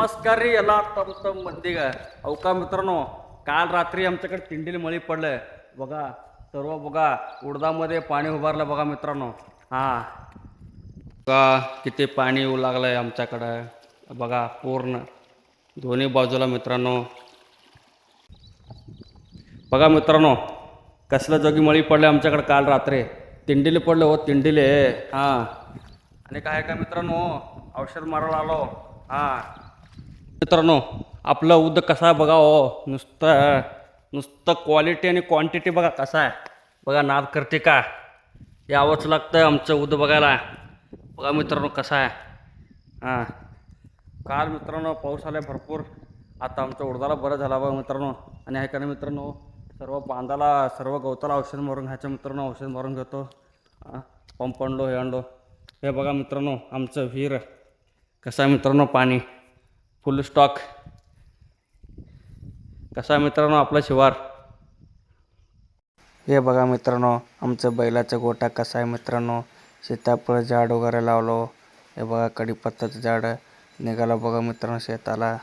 नमस्कार रे याला तम म्हणते का अवका का मित्रांनो काल रात्री आमच्याकडे तिंडील मळी पडलंय. बघा सर्व बघा उडदामध्ये पाणी उभारलं बघा मित्रांनो. हा. बघा किती पाणी येऊ लागलंय आमच्याकडं. बघा पूर्ण. दोन्ही बाजूला मित्रांनो. बघा मित्रांनो कसलं जोगी मळी पडले आमच्याकडे काल रात्री. तिंडीले पडलं हो तिंडीले हां. आणि काय का मित्रांनो औषध मारायला आलो. हां. मित्रांनो आपलं उद कसा आहे बघा हो. नुसतं नुसतं क्वालिटी आणि क्वांटिटी बघा कसा आहे. बघा नाद करते का? यावंच लागतं आमचं उद बघायला. बघा मित्रांनो कसा आहे. हां. काल मित्रांनो पाऊस आला भरपूर. आता आमच्या उडदाला बरं झाला बघा मित्रांनो. आणि ऐका का मित्रांनो सर्व बांधाला सर्व गवताला औषध मारून घ्यायचं मित्रांनो औषध मारून घेतो. पंप आणलो हे आणलो. हे बघा मित्रांनो आमचं विहीर कसं आहे मित्रांनो पाणी? Full stock. कसा मित्रांनो आपला शिवार? हे बघा मित्रांनो आमचं बैलाचा गोटा कसा आहे मित्रांनो? सीताफळ झाड वगैरे लावलो. हे बघा कडीपत्ताचं झाड निघालं बघा मित्रांनो शेताला.